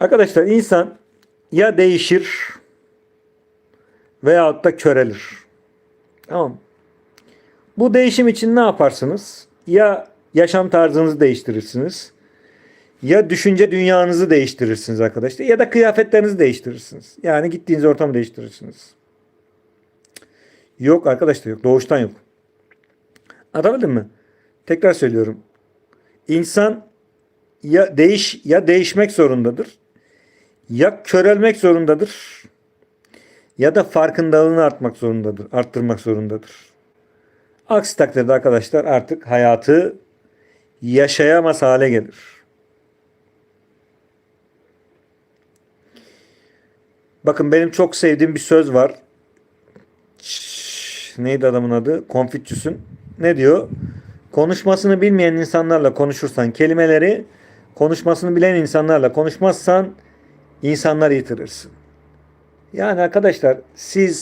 Arkadaşlar insan ya değişir veyahut da körelir. Tamam? Bu değişim için ne yaparsınız? Ya yaşam tarzınızı değiştirirsiniz. Ya düşünce dünyanızı değiştirirsiniz arkadaşlar. Ya da kıyafetlerinizi değiştirirsiniz. Yani gittiğiniz ortamı değiştirirsiniz. Yok arkadaşlar yok. Doğuştan yok. Anlatabildim mi? Tekrar söylüyorum. İnsan ya değiş ya değişmek zorundadır. Ya körelmek zorundadır. Ya da farkındalığını artmak zorundadır. Arttırmak zorundadır. Aksi takdirde arkadaşlar artık hayatı yaşayamaz hale gelir. Bakın benim çok sevdiğim bir söz var. Neydi adamın adı? Konfüçyüs'ün. Ne diyor? Konuşmasını bilmeyen insanlarla konuşursan kelimeleri, konuşmasını bilen insanlarla konuşmazsan insanlar yitirirsin. Yani arkadaşlar siz